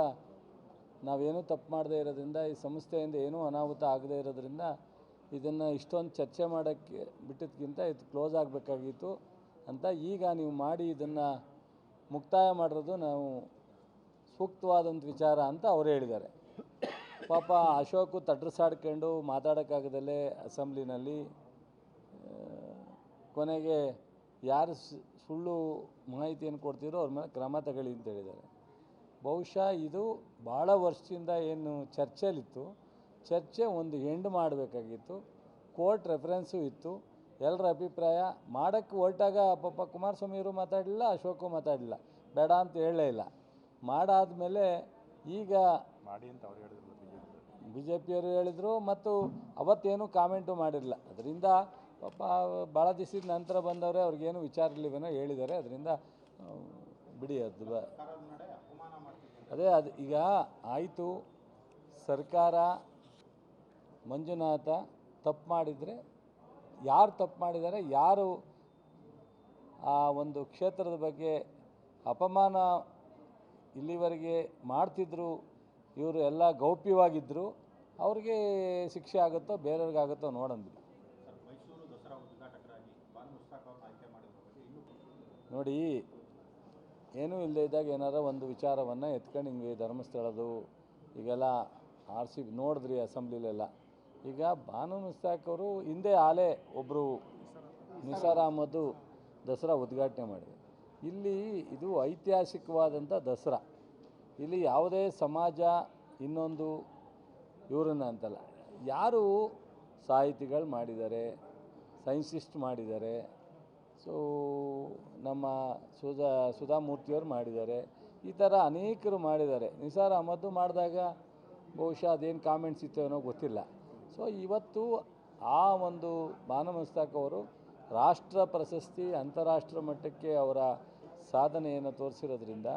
ನಾವೇನೂ ತಪ್ಪು ಮಾಡದೇ ಇರೋದ್ರಿಂದ, ಈ ಸಂಸ್ಥೆಯಿಂದ ಏನೂ ಅನಾಹುತ ಆಗದೇ ಇರೋದ್ರಿಂದ ಇದನ್ನು ಇಷ್ಟೊಂದು ಚರ್ಚೆ ಮಾಡೋಕ್ಕೆ ಬಿಟ್ಟಿದ್ದಕ್ಕಿಂತ ಇದು ಕ್ಲೋಸ್ ಆಗಬೇಕಾಗಿತ್ತು ಅಂತ ಈಗ ನೀವು ಮಾಡಿ ಇದನ್ನು ಮುಕ್ತಾಯ ಮಾಡಿರೋದು ನಾವು ಸೂಕ್ತವಾದಂಥ ವಿಚಾರ ಅಂತ ಅವರು ಹೇಳಿದ್ದಾರೆ. ಪಾಪ ಅಶೋಕು ತಡ್ರಸಾಡ್ಕೊಂಡು ಮಾತಾಡೋಕ್ಕಾಗದಲ್ಲೇ ಅಸೆಂಬ್ಲಿನಲ್ಲಿ ಕೊನೆಗೆ ಯಾರು ಸುಳ್ಳು ಮಾಹಿತಿಯನ್ನು ಕೊಡ್ತಿರೋ ಅವ್ರ ಮೇಲೆ ಕ್ರಮ ತಗೊಳ್ಳಿ ಅಂತ ಹೇಳಿದ್ದಾರೆ. ಬಹುಶಃ ಇದು ಭಾಳ ವರ್ಷದಿಂದ ಏನು ಚರ್ಚೆಲಿತ್ತು ಚರ್ಚೆ ಒಂದು ಎಂಡ್ ಮಾಡಬೇಕಾಗಿತ್ತು. ಕೋರ್ಟ್ ರೆಫರೆನ್ಸು ಇತ್ತು. ಎಲ್ಲರ ಅಭಿಪ್ರಾಯ, ಮಾಡೋಕ್ಕೆ ಹೊರಟಾಗ ಪಾಪ ಕುಮಾರಸ್ವಾಮಿಯವರು ಮಾತಾಡಲಿಲ್ಲ, ಅಶೋಕು ಮಾತಾಡಲಿಲ್ಲ. ಬೇಡ ಅಂತ ಹೇಳಲೇ ಇಲ್ಲ. ಮಾಡಾದಮೇಲೆ ಈಗ ಬಿ ಜೆ ಪಿಯವರು ಹೇಳಿದರು ಮತ್ತು ಅವತ್ತೇನು ಕಾಮೆಂಟು ಮಾಡಿರಲಿಲ್ಲ. ಅದರಿಂದ ಪಾಪ ಭಾಳ ದಿವಸದ ನಂತರ ಬಂದವರೇ ಅವ್ರಿಗೇನು ವಿಚಾರ ಇರ್ಲಿವೇನೋ ಹೇಳಿದ್ದಾರೆ. ಅದರಿಂದ ಬಿಡಿ ಅದು ಅದೇ ಅದು ಈಗ ಆಯಿತು. ಸರ್ಕಾರ, ಮಂಜುನಾಥ ತಪ್ಪು ಮಾಡಿದರೆ, ಯಾರು ತಪ್ಪು ಮಾಡಿದ್ದಾರೆ, ಯಾರು ಆ ಒಂದು ಕ್ಷೇತ್ರದ ಬಗ್ಗೆ ಅಪಮಾನ ಇಲ್ಲಿವರೆಗೆ ಮಾಡ್ತಿದ್ರು ಇವರು ಎಲ್ಲ ಗೌಪ್ಯವಾಗಿದ್ದರು ಅವ್ರಿಗೆ ಶಿಕ್ಷೆ ಆಗುತ್ತೋ ಬೇರೆಯವ್ರಿಗಾಗುತ್ತೋ ಬಿಡಿ ನೋಡಿ, ಏನೂ ಇಲ್ಲದೆ ಇದ್ದಾಗ ಏನಾರ ಒಂದು ವಿಚಾರವನ್ನು ಎತ್ಕೊಂಡು ಹಿಂಗೆ ಧರ್ಮಸ್ಥಳದು ಈಗೆಲ್ಲ ಆರ್ ಸಿ ನೋಡಿದ್ರಿ ಅಸೆಂಬ್ಲಿಲೆಲ್ಲ. ಈಗ ಬಾನು ಮುಸ್ತಾಕ್ ಅವರು ಹಿಂದೆ ಆಲೆ ಒಬ್ಬರು ನಿಸಾರ್ ದಸರಾ ಉದ್ಘಾಟನೆ ಮಾಡಿದೆ ಇಲ್ಲಿ ಇದು ಐತಿಹಾಸಿಕವಾದಂಥ ದಸರಾ. ಇಲ್ಲಿ ಯಾವುದೇ ಸಮಾಜ ಇನ್ನೊಂದು ಇವ್ರನ್ನ ಅಂತಲ್ಲ. ಯಾರು ಸಾಹಿತಿಗಳು ಮಾಡಿದ್ದಾರೆ ಸೈನ್ಸಿಸ್ಟ್ ಮಾಡಿದ್ದಾರೆ ಸೊ, ನಮ್ಮ ಸುಧಾ ಸುಧಾಮೂರ್ತಿಯವರು ಮಾಡಿದ್ದಾರೆ ಈ ಥರ ಅನೇಕರು ಮಾಡಿದ್ದಾರೆ. ನಿಸಾರ್ ಅಹಮದ್ದು ಮಾಡಿದಾಗ ಬಹುಶಃ ಅದೇನು ಕಾಮೆಂಟ್ಸ್ ಇತ್ತು ಏನೋ ಗೊತ್ತಿಲ್ಲ. ಸೊ, ಇವತ್ತು ಆ ಒಂದು ಬಾನು ಮುಸ್ತಾಕ್ ಅವರು ರಾಷ್ಟ್ರ ಪ್ರಶಸ್ತಿ ಅಂತಾರಾಷ್ಟ್ರ ಮಟ್ಟಕ್ಕೆ ಅವರ ಸಾಧನೆಯನ್ನು ತೋರಿಸಿರೋದ್ರಿಂದ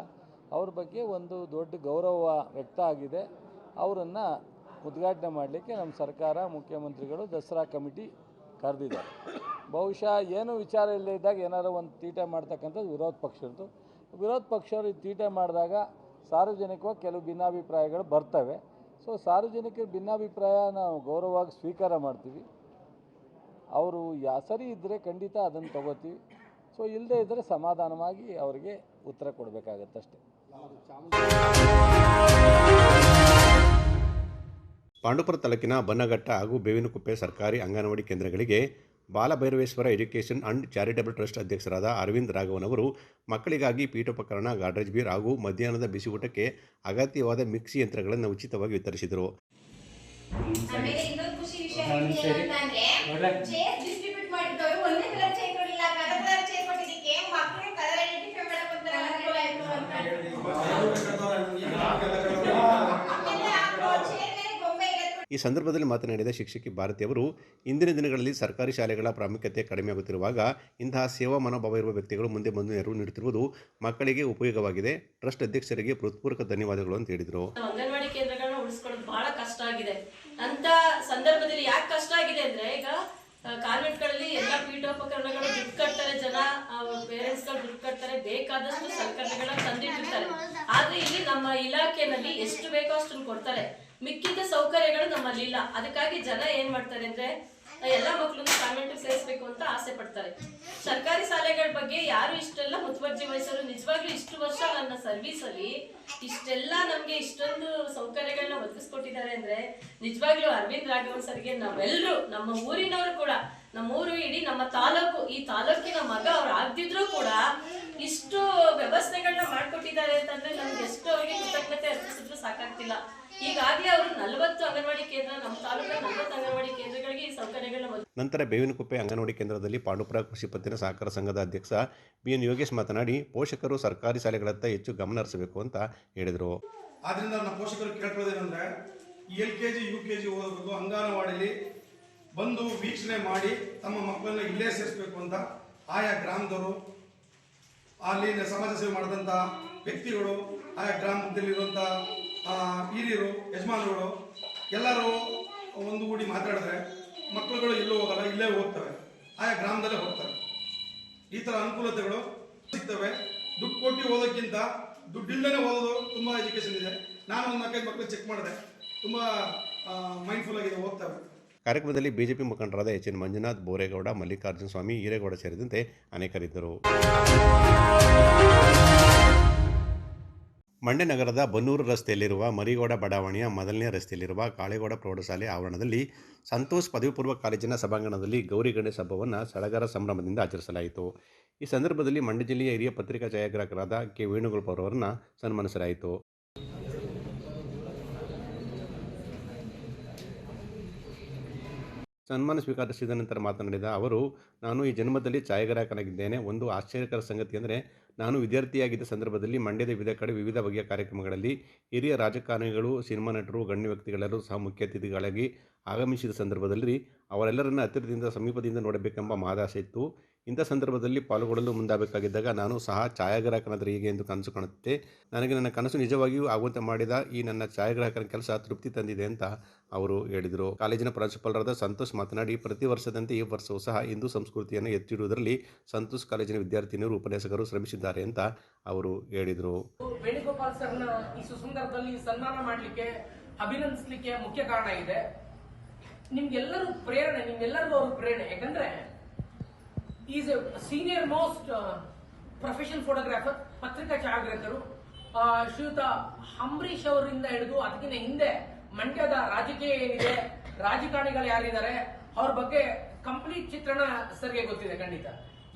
ಅವ್ರ ಬಗ್ಗೆ ಒಂದು ದೊಡ್ಡ ಗೌರವ ವ್ಯಕ್ತ ಆಗಿದೆ. ಅವರನ್ನು ಉದ್ಘಾಟನೆ ಮಾಡಲಿಕ್ಕೆ ನಮ್ಮ ಸರ್ಕಾರ, ಮುಖ್ಯಮಂತ್ರಿಗಳು, ದಸರಾ ಕಮಿಟಿ ಕರೆದಿದ್ದಾರೆ. ಬಹುಶಃ ಏನು ವಿಚಾರ ಇಲ್ಲದೆ ಇದ್ದಾಗ ಏನಾರು ಒಂದು ತೀಟೆ ಮಾಡ್ತಕ್ಕಂಥದ್ದು ವಿರೋಧ ಪಕ್ಷದ್ದು. ವಿರೋಧ ಪಕ್ಷವರು ತೀಟೆ ಮಾಡಿದಾಗ ಸಾರ್ವಜನಿಕವಾಗಿ ಕೆಲವು ಭಿನ್ನಾಭಿಪ್ರಾಯಗಳು ಬರ್ತವೆ. ಸೊ, ಸಾರ್ವಜನಿಕರ ಭಿನ್ನಾಭಿಪ್ರಾಯ ನಾವು ಗೌರವವಾಗಿ ಸ್ವೀಕಾರ ಮಾಡ್ತೀವಿ. ಅವರು ಯಾ, ಸರಿ ಇದ್ದರೆ ಖಂಡಿತ ಅದನ್ನು ತಗೋತೀವಿ. ಸೊ ಇಲ್ಲದೇ ಇದ್ದರೆ ಸಮಾಧಾನವಾಗಿ ಅವರಿಗೆ ಉತ್ತರ ಕೊಡಬೇಕಾಗತ್ತಷ್ಟೇ ಪಾಂಡುಪುರ ತಾಲೂಕಿನ ಬನ್ನಘಟ್ಟ ಹಾಗೂ ಬೇವಿನಕುಪ್ಪೆ ಸರ್ಕಾರಿ ಅಂಗನವಾಡಿ ಕೇಂದ್ರಗಳಿಗೆ Balabhairaveshwara education and charitable trust ಅಧ್ಯಕ್ಷರಾದ ಅರವಿಂದ್ ರಾಘವನ್ ಅವರು ಮಕ್ಕಳಿಗಾಗಿ ಪೀಠೋಪಕರಣ ಗಾಡ್ರೇಜ್ ಬೀರ್ ಹಾಗೂ ಮಧ್ಯಾಹ್ನದ ಬಿಸಿ ಊಟಕ್ಕೆ ಅಗತ್ಯವಾದ ಮಿಕ್ಸಿ ಯಂತ್ರಗಳನ್ನು ಉಚಿತವಾಗಿ ವಿತರಿಸಿದರು. ಈ ಸಂದರ್ಭದಲ್ಲಿ ಮಾತನಾಡಿದ ಶಿಕ್ಷಕಿ ಭಾರತಿ ಅವರು, ಇಂದಿನ ದಿನಗಳಲ್ಲಿ ಸರ್ಕಾರಿ ಶಾಲೆಗಳ ಪ್ರಾಮುಖ್ಯತೆ ಕಡಿಮೆಯಾಗುತ್ತಿರುವಾಗ ಇಂತಹ ಸೇವಾ ಮನೋಭಾವ ಇರುವ ವ್ಯಕ್ತಿಗಳು ಮುಂದೆ ಬಂದು ನೆರವು ನೀಡುತ್ತಿರುವುದು ಮಕ್ಕಳಿಗೆ ಉಪಯೋಗವಾಗಿದೆ. ಟ್ರಸ್ಟ್ ಅಧ್ಯಕ್ಷರಿಗೆ ಹೃತ್ಪೂರ್ವಕ ಧನ್ಯವಾದಗಳು ಅಂತ ಹೇಳಿದರು. ಅಂಗನವಾಡಿ ಕೇಂದ್ರಗಳನ್ನು ಉಳಿಸ್ಕೊಳ್ಳೋದು ಬಹಳ ಕಷ್ಟ ಆಗಿದೆ. ಅಂತ ಸಂದರ್ಭದಲ್ಲಿ ಯಾಕೆ ಕಷ್ಟ ಆಗಿದೆ ಅಂದ್ರೆ, ಈಗ ಕಾನ್ವೆಂಟ್ಗಳಲ್ಲಿ ಎಲ್ಲ ಪೀಠೋಪಕರಣಗಳು ದುಡ್ಡು ಕಟ್ತಾರೆ, ಜನ ಪೇರೆಂಟ್ಸ್ಗಳು ದುಡ್ಡು ಕಟ್ತಾರೆ, ಬೇಕಾದಷ್ಟು ಸಲಕರಣೆಗಳನ್ನ ತಂದಿಟ್ಟಿರ್ತಾರೆ. ಆದ್ರೆ ಇಲ್ಲಿ ನಮ್ಮ ಇಲಾಖೆನಲ್ಲಿ ಎಷ್ಟು ಬೇಕೋ ಅಷ್ಟನ್ನು ಕೊಡ್ತಾರೆ. ಮಿಕ್ಕಿದ ಸೌಕರ್ಯಗಳು ನಮ್ಮಲ್ಲಿ ಇಲ್ಲ. ಅದಕ್ಕಾಗಿ ಜನ ಏನ್ ಮಾಡ್ತಾರೆ ಅಂದ್ರೆ ಎಲ್ಲ ಮಕ್ಕಳನ್ನು ಕಾನ್ವೆಂಟ್ ಸೇರಿಸಬೇಕು ಅಂತ ಆಸೆ ಪಡ್ತಾರೆ. ಸರ್ಕಾರಿ ಶಾಲೆಗಳ ಬಗ್ಗೆ ಯಾರು ಇಷ್ಟೆಲ್ಲ ಮುತುವರ್ಜಿ ವಹಿಸಲು ನಿಜವಾಗ್ಲೂ ಇಷ್ಟು ವರ್ಷ ನನ್ನ ಸರ್ವಿಸ್ ಅಲ್ಲಿ ಇಷ್ಟೆಲ್ಲ ನಮ್ಗೆ ಇಷ್ಟೊಂದು ಸೌಕರ್ಯಗಳನ್ನ ಒದಗಿಸ್ಕೊಟ್ಟಿದ್ದಾರೆ ಅಂದ್ರೆ, ನಿಜವಾಗ್ಲೂ ಅರವಿಂದ್ ರಾಘವನ್ ಸರ್ಗೆ ನಾವೆಲ್ಲರೂ ನಮ್ಮ ಊರಿನವರು ಕೂಡ ನಮ್ಮ ಊರು ಇಡೀ ನಮ್ಮ ತಾಲೂಕು ಈ ತಾಲೂಕಿನ ಮಗ ಅವ್ರು ಆಗ್ದಿದ್ರು ಕೂಡ ಇಷ್ಟು ವ್ಯವಸ್ಥೆಗಳನ್ನ ಮಾಡ್ಕೊಟ್ಟಿದ್ದಾರೆ ಅಂತಂದ್ರೆ ನಮ್ಗೆ ಎಷ್ಟು ಅವರಿಗೆ ಕೃತಜ್ಞತೆ ಅರ್ಪಿಸಿದ್ರು ಸಾಕಾಗ್ತಿಲ್ಲ. ಈಗಾಗಲೇ ಅವರು ನಲವತ್ತು ಅಂಗನವಾಡಿ ಕೇಂದ್ರ ನಮ್ಮ ತಾಲೂಕಿನ ನಲವತ್ತು ಅಂಗನವಾಡಿ ಕೇಂದ್ರಗಳಿಗೆ ಈ ಸೌಕರ್ಯಗಳನ್ನ ನಂತರ ಬೇವಿನಕುಪ್ಪೆ ಅಂಗನವಾಡಿ ಕೇಂದ್ರದಲ್ಲಿ ಪಾಂಡುಪುರ ಕೃಷಿ ಪತ್ತಿನ ಸಹಕಾರ ಸಂಘದ ಅಧ್ಯಕ್ಷ ಬಿ ಎನ್ ಯೋಗೇಶ್ ಮಾತನಾಡಿ ಪೋಷಕರು ಸರ್ಕಾರಿ ಶಾಲೆಗಳತ್ತ ಹೆಚ್ಚು ಗಮನ ಹರಿಸಬೇಕು ಅಂತ ಹೇಳಿದರು. ಆದ್ರಿಂದ ನಮ್ಮ ಪೋಷಕರು ಕೇಳ್ಕೊಳ್ಳೋದೇನೆಂದ್ರೆ L K G U K G ಓದಬೇಕು ಅಂಗನವಾಡಿಲಿ ಬಂದು ವೀಕ್ಷಣೆ ಮಾಡಿ ತಮ್ಮ ಮಕ್ಕಳನ್ನ ಇಲ್ಲೇ ಸೇರಿಸ್ಬೇಕು ಅಂತ ಆಯಾ ಗ್ರಾಮದವರು, ಅಲ್ಲಿ ಸಮಾಜ ಸೇವೆ ಮಾಡಿದಂಥ ವ್ಯಕ್ತಿಗಳು, ಆಯಾ ಗ್ರಾಮದಲ್ಲಿರುವಂಥ ಹಿರಿಯರು, ಯಜಮಾನರುಗಳು, ಎಲ್ಲರೂ ಒಂದುಗೂಡಿ ಮಾತಾಡಿದ್ರೆ ಮಕ್ಕಳುಗಳು ಎಲ್ಲೂ ಹೋಗಲ್ಲ, ಇಲ್ಲೇ ಹೋಗ್ತವೆ ಆಯಾ ಗ್ರಾಮದಲ್ಲೇ ಹೋಗ್ತವೆ. ಈ ಥರ ಅನುಕೂಲತೆಗಳು ಸಿಗ್ತವೆ. ದುಡ್ಡು ಕೊಟ್ಟು ಓದೋಕ್ಕಿಂತ ದುಡ್ಡಿಲ್ಲದೆ ಓದೋದು ತುಂಬ ಎಜುಕೇಶನ್ ಇದೆ. ನಾನು ಒಂದು ನಾಲ್ಕೈದು ಮಕ್ಕಳು ಚೆಕ್ ಮಾಡಿದೆ. ತುಂಬ ಮೈಂಡ್ಫುಲ್ ಆಗಿದೆ ಓದ್ತವೆ ಕಾರ್ಯಕ್ರಮದಲ್ಲಿ ಬಿಜೆಪಿ ಮುಖಂಡರಾದ ಎಚ್ ಎನ್ ಮಂಜುನಾಥ್, ಬೋರೇಗೌಡ, ಮಲ್ಲಿಕಾರ್ಜುನ ಸ್ವಾಮಿ, ಈರೇಗೌಡ ಸೇರಿದಂತೆ ಅನೇಕರಿದ್ದರು. ಮಂಡ್ಯ ನಗರದ ಬನ್ನೂರು ರಸ್ತೆಯಲ್ಲಿರುವ ಮರಿಗೌಡ ಬಡಾವಣೆಯ ಮೊದಲನೇ ರಸ್ತೆಯಲ್ಲಿರುವ ಕಾಳೇಗೌಡ ಪ್ರೌಢಶಾಲೆ ಆವರಣದಲ್ಲಿ ಸಂತೋಷ್ ಪದವಿ ಪೂರ್ವ ಕಾಲೇಜಿನ ಸಭಾಂಗಣದಲ್ಲಿ ಗೌರಿ ಗಣೇಶ ಹಬ್ಬವನ್ನು ಸಡಗರ ಸಂಭ್ರಮದಿಂದ ಆಚರಿಸಲಾಯಿತು. ಈ ಸಂದರ್ಭದಲ್ಲಿ ಮಂಡ್ಯ ಜಿಲ್ಲೆಯ ಹಿರಿಯ ಪತ್ರಿಕಾ ಛಾಯಾಗ್ರಾಹಕರಾದ ಕೆ ವೇಣುಗೋಪಾಲ್ ಅವರನ್ನು ಸನ್ಮಾನಿಸಲಾಯಿತು. ಸನ್ಮಾನ ಸ್ವೀಕರಿಸಿದ ನಂತರ ಮಾತನಾಡಿದ ಅವರು, ನಾನು ಈ ಜನ್ಮದಲ್ಲಿ ಛಾಯಾಗ್ರಾಹಕನಾಗಿದ್ದೇನೆ. ಒಂದು ಆಶ್ಚರ್ಯಕರ ಸಂಗತಿ ಅಂದರೆ, ನಾನು ವಿದ್ಯಾರ್ಥಿಯಾಗಿದ್ದ ಸಂದರ್ಭದಲ್ಲಿ ಮಂಡ್ಯದ ವಿವಿಧ ಕಡೆ ವಿವಿಧ ಬಗೆಯ ಕಾರ್ಯಕ್ರಮಗಳಲ್ಲಿ ಹಿರಿಯ ರಾಜಕಾರಣಿಗಳು, ಸಿನಿಮಾ ನಟರು, ಗಣ್ಯ ವ್ಯಕ್ತಿಗಳೆಲ್ಲರೂ ಸಹ ಮುಖ್ಯ ಅತಿಥಿಗಳಾಗಿ ಆಗಮಿಸಿದ ಸಂದರ್ಭದಲ್ಲಿ ಅವರೆಲ್ಲರನ್ನ ಹತ್ತಿರದಿಂದ ಸಮೀಪದಿಂದ ನೋಡಬೇಕೆಂಬ ಮಾದಾಸೆ ಇತ್ತು. ಇಂಥ ಸಂದರ್ಭದಲ್ಲಿ ಪಾಲ್ಗೊಳ್ಳಲು ಮುಂದಾಗಬೇಕಾಗಿದ್ದಾಗ ನಾನು ಸಹ ಛಾಯಾಗ್ರಾಹಕನಾದರೆ ಹೀಗೆ ಎಂದು ಕನಸು ಕಾಣುತ್ತೆ. ನನಗೆ ನನ್ನ ಕನಸು ನಿಜವಾಗಿಯೂ ಆಗುವಂತೆ ಮಾಡಿದ ಈ ನನ್ನ ಛಾಯಾಗ್ರಾಹಕನ ಕೆಲಸ ತೃಪ್ತಿ ತಂದಿದೆ ಅಂತ ಅವರು ಹೇಳಿದರು. ಕಾಲೇಜಿನ ಪ್ರಾಂಶುಪಾಲರಾದ ಸಂತೋಷ್ ಮಾತನಾಡಿ, ಪ್ರತಿ ವರ್ಷದಂತೆ ಈ ವರ್ಷವೂ ಸಹ ಹಿಂದೂ ಸಂಸ್ಕೃತಿಯನ್ನು ಎತ್ತಿಡುವುದರಲ್ಲಿ ಸಂತೋಷ್ ಕಾಲೇಜಿನ ವಿದ್ಯಾರ್ಥಿನಿಯರು, ಉಪನ್ಯಾಸಕರು ಶ್ರಮಿಸಿದ್ದಾರೆ ಅಂತ ಅವರು ಹೇಳಿದರು. ವೇಣುಗೋಪಾಲ್ ಸರ್ನ ಈ ಸುಸಂದರ್ಭದಲ್ಲಿ ಸನ್ಮಾನ ಮಾಡಲಿಕ್ಕೆ, ಅಭಿನಂದಿಸಲಿಕ್ಕೆ ಮುಖ್ಯ ಕಾರಣ ಇದೆ. ನಿಮ್ಗೆಲ್ಲರೂ ಪ್ರೇರಣೆ, ನಿಮ್ಗೆಲ್ಲರಿಗೂ ಅವರು ಪ್ರೇರಣೆ. ಯಾಕಂದ್ರೆ is a senior most professional photographer ಪತ್ರಿಕಾ ಛಾಯಾಗ್ರಾಹಕರು ಶ್ರೀಯುತ ಅಂಬರೀಶ್ ಅವರಿಂದ ಹಿಡಿದು ಅದಕ್ಕಿಂತ ಹಿಂದೆ ಮಂಡ್ಯದ ರಾಜಕೀಯ ಏನಿದೆ, ರಾಜಕಾರಣಿಗಳು ಯಾರಿದ್ದಾರೆ, ಅವ್ರ ಬಗ್ಗೆ ಕಂಪ್ಲೀಟ್ ಚಿತ್ರಣ ಸರ್ಗೆ ಗೊತ್ತಿದೆ ಖಂಡಿತ.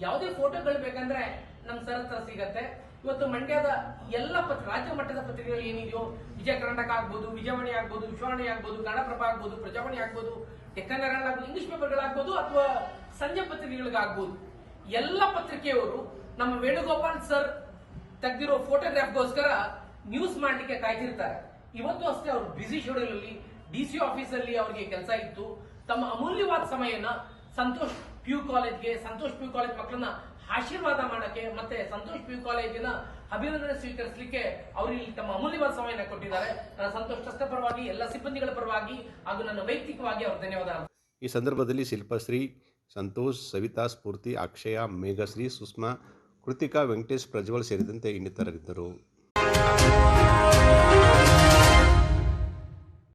ಯಾವುದೇ ಫೋಟೋಗಳು ಬೇಕಂದ್ರೆ ನಮ್ ಸರ್ ಹತ್ರ ಸಿಗತ್ತೆ. ಇವತ್ತು ಮಂಡ್ಯದ ಎಲ್ಲ ಪತ್ರ ರಾಜ್ಯ ಮಟ್ಟದ ಪತ್ರಿಕೆಗಳು ಏನಿದೆಯೋ, ವಿಜಯ ಕರ್ನಾಟಕ ಆಗ್ಬೋದು, ವಿಜಯವಾಣಿ ಆಗ್ಬೋದು, ವಿಶ್ವವಾಣಿ ಆಗ್ಬೋದು, ಕನ್ನಡಪ್ರಭ ಆಗ್ಬೋದು, ಪ್ರಜಾವಾಣಿ ಆಗ್ಬೋದು, ಡೆಕ್ಕನ್ ಆಗ್ಬೋದು ಇಂಗ್ಲಿಷ್ ಪೇಪರ್ಗಳಾಗ್ಬೋದು ಅಥವಾ ಸಂಜೆ ಪತ್ರಿಕೆಗಳಿಗಾಗ್ಬೋದು. ಎಲ್ಲ ಪತ್ರಿಕೆಯವರು ನಮ್ಮ ವೇಣುಗೋಪಾಲ್ ಸರ್ ತೆಗೆದಿರೋ ಫೋಟೋಗ್ರಾಫ್ಗೋಸ್ಕರ ನ್ಯೂಸ್ ಮಾಡಲಿಕ್ಕೆ ಕಾಯ್ತಿರ್ತಾರೆ. ಇವತ್ತು ಅಷ್ಟೇ ಅವರು ಬ್ಯುಸಿ ಶೆಡ್ಯೂಲ್ ಅಲ್ಲಿ ಡಿ ಸಿ ಆಫೀಸ್ ಅವರಿಗೆ ಕೆಲಸ ಇತ್ತು. ತಮ್ಮ ಅಮೂಲ್ಯವಾದ ಸಮಯನ ಸಂತೋಷ್ ಪ್ಯೂ ಕಾಲೇಜ್ಗೆ ಸಂತೋಷ್ ಪ್ಯೂ ಕಾಲೇಜ್ ಮಕ್ಕಳನ್ನ ಆಶೀರ್ವಾದ ಮಾಡಕ್ಕೆ ಮತ್ತೆ ಸಂತೋಷ್ ಪ್ಯೂ ಕಾಲೇಜಿನ ಅಭಿನಂದನೆ ಸ್ವೀಕರಿಸಲಿಕ್ಕೆ ಅವರು ಇಲ್ಲಿ ತಮ್ಮ ಅಮೂಲ್ಯವಾದ ಸಮಯನ ಕೊಟ್ಟಿದ್ದಾರೆ. ನನ್ನ ಸಂತೋಷ್ ಟ್ರಸ್ಟ್ ಪರವಾಗಿ, ಎಲ್ಲ ಸಿಬ್ಬಂದಿಗಳ ಪರವಾಗಿ ಹಾಗೂ ನನ್ನ ವೈಯಕ್ತಿಕವಾಗಿ ಅವರು ಧನ್ಯವಾದ ಈ ಸಂದರ್ಭದಲ್ಲಿ ಶಿಲ್ಪಶ್ರೀ ಸಂತೋಷ್, ಸವಿತಾ, ಸ್ಫೂರ್ತಿ, ಅಕ್ಷಯ, ಮೇಘಶ್ರೀ, ಸುಷ್ಮಾ, ಕೃತಿಕಾ, ವೆಂಕಟೇಶ್, ಪ್ರಜ್ವಲ್ ಸೇರಿದಂತೆ ಇನ್ನಿತರರಿದ್ದರು.